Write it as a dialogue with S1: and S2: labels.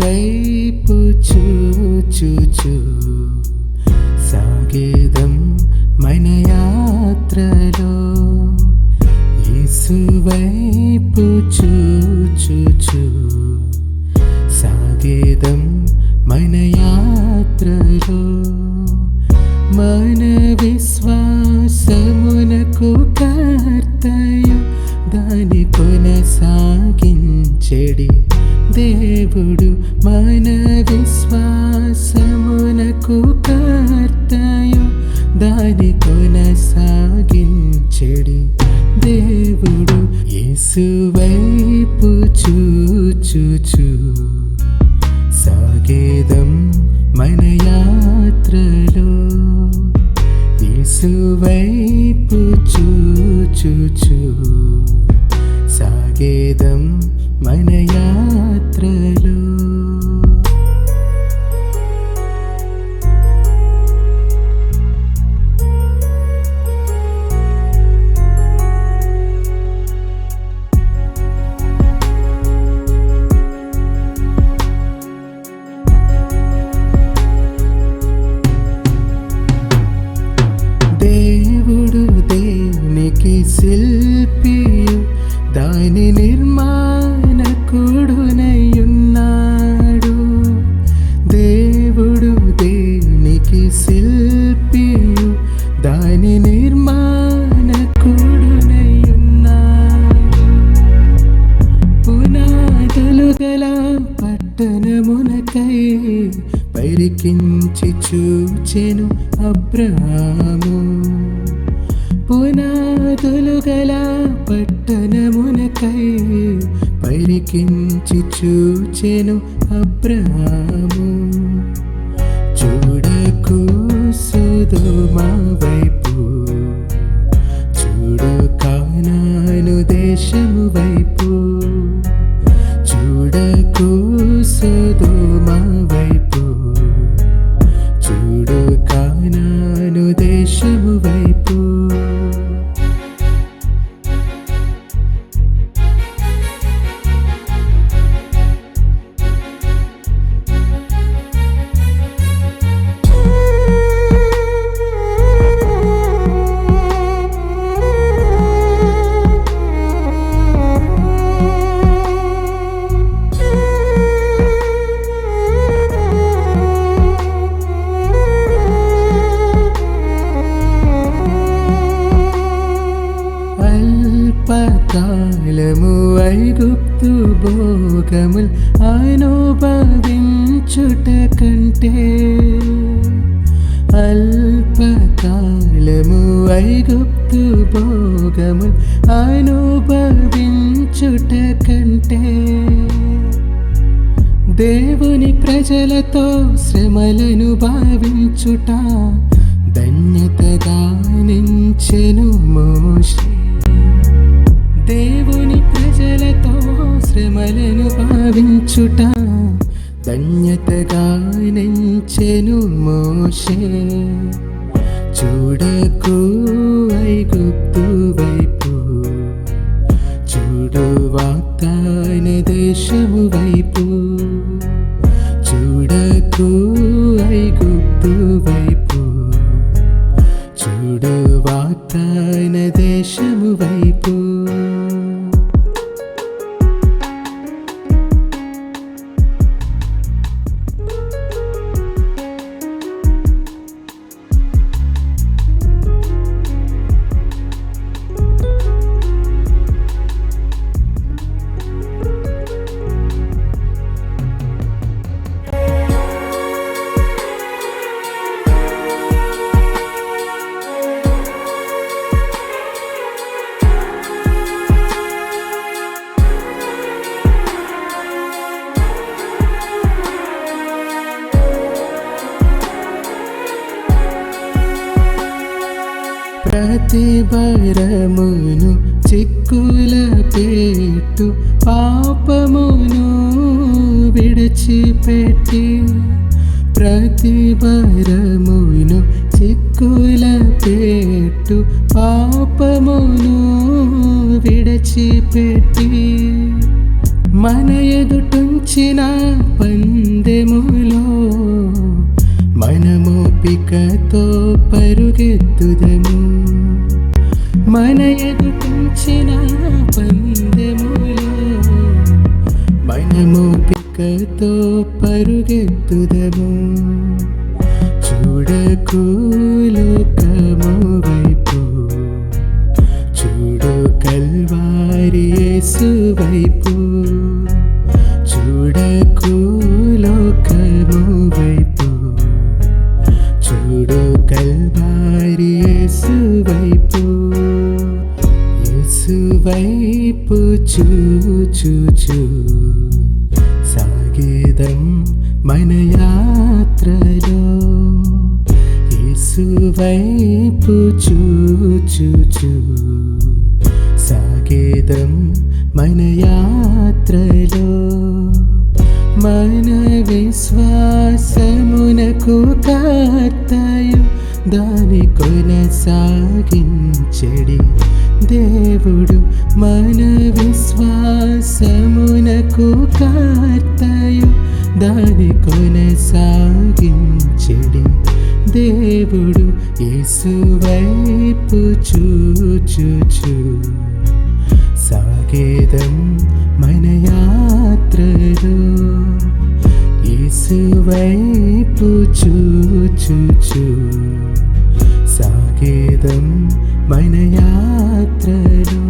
S1: వైపు చూచుచు సాగేదం మన యాత్రలో యేసు వైపు చూచుచు సాగేదం మన యాత్రలో మన విశ్వాసమునకు కర్తయు దాని చెడి. దేవుడు మన విశ్వాసమునకు కర్తయు దాని కొనసాగించెడి. దేవుడు యేసు చూచుచు. సాగేదం మన యాత్రలో. యేసు వైపు చూచుచు. సాగేదం మన పట్టణమునకై పరికించి చూచెను అబ్రహాము పునాదులు గల పట్టణమునకై పరికించి చూచెను అబ్రహాము చూడకు సుధుమా వైపు. చూడు కానాను దేశము వైపు. అల్పకాలము ఐగుప్తు భోగముల్ అనుభవించుట కంటే అల్పకాలము ఐగుప్తు భోగముల్ అనుభవించుట కంటే దేవుని ప్రజలతో శ్రమలను భావించుట ధన్యత నించెను మోషే. దేవుని ప్రజలతో శ్రమలను భావించుట ధన్యతగా నించెను మోషే చూడకు ఐగుప్తు వైపు చూడు వాగ్దాన దేశము వైపు ప్రతి భరమును చిక్కుల పెట్టు పాపమును విడిచిపెట్టి. ప్రతి భరమును చిక్కుల పెట్టు పాపమును విడిచిపెట్టి. మన ఎదుటుంచిన పందెములో మనమోపికతో పరుగెత్తుదము. మన ఎదుటించిన పందెములో మనమోపికతో పరుగెత్తుదము. చూడకు వైపు చూచూచూ సాగేదం మన యాత్రలో. యేసు వైపు చూచూచూ సాగేదం మన యాత్రలో. మన విశ్వాసమునకు కర్తయు దాని కొనసాగించడి. దేవుడు మన విశ్వాసమునకు కర్తయు. దాని కొనసాగించడి. దేవుడు యేసువైపు చూచుచు. సాగేదం మన యాత్రలో యేసువైపు చూచుచు. సాగేదం మన యాత్రలో